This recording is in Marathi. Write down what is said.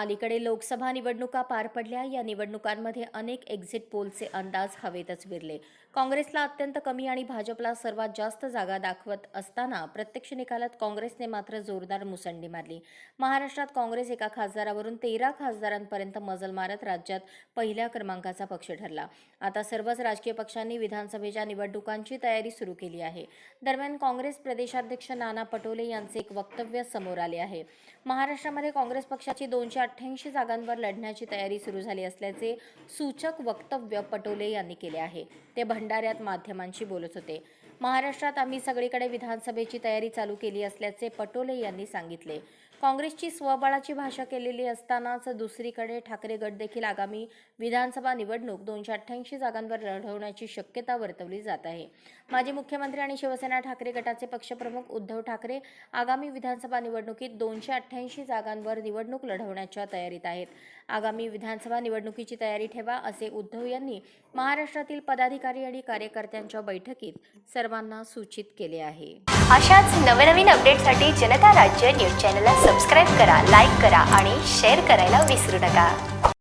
अलीकडे लोकसभा निवडणुका पार पडल्या. या निवडणुकांमध्ये अनेक एक्झिट पोलचे अंदाज हवेतच विरले. काँग्रेसला अत्यंत कमी आणि भाजपला सर्वात जास्त जागा दाखवत असताना प्रत्यक्ष निकालात काँग्रेसने मात्र जोरदार मुसंडी मारली. महाराष्ट्रात काँग्रेस एका खासदारावरून तेरा खासदारांपर्यंत मजल मारत राज्यात पहिल्या क्रमांकाचा पक्ष ठरला. आता सर्वच राजकीय पक्षांनी विधानसभेच्या निवडणुकांची तयारी सुरू केली आहे. दरम्यान काँग्रेस प्रदेशाध्यक्ष नाना पटोले यांचे एक वक्तव्य समोर आले आहे. महाराष्ट्रामध्ये काँग्रेस पक्षाची दोनशे अठ्ठ्याऐंशी जागांवर लढण्याची तयारी सुरू झाली असल्याचे सूचक वक्तव्य पटोले यांनी केले आहे. ते भंडाऱ्यात माध्यमांशी बोलत होते. महाराष्ट्रात आम्ही सगळीकडे विधानसभेची तयारी चालू केली असल्याचे पटोले यांनी सांगितले. काँग्रेसची स्वबळाची भाषा केलेली असतानाच दुसरीकडे ठाकरे गट देखील आगामी विधानसभा निवडणूक दोनशे अठ्ठ्याऐंशी जागांवर लढवण्याची शक्यता वर्तवली जात आहे. माजी मुख्यमंत्री आणि शिवसेना ठाकरे गटाचे पक्षप्रमुख उद्धव ठाकरे आगामी विधानसभा निवडणुकीत दोनशे अठ्ठ्याऐंशी जागांवर निवडणूक लढवण्याच्या तयारीत आहेत. आगामी विधानसभा निवडणुकीची तयारी ठेवा असे उद्धव यांनी महाराष्ट्रातील पदाधिकारी आणि कार्यकर्त्यांच्या बैठकीत सर्व सर्वांना सूचित केले आहे. अशाच नवनवीन अपडेटसाठी जनता राज्य न्यूज चॅनलला सबस्क्राईब करा लाईक करा आणि शेअर करायला विसरू नका.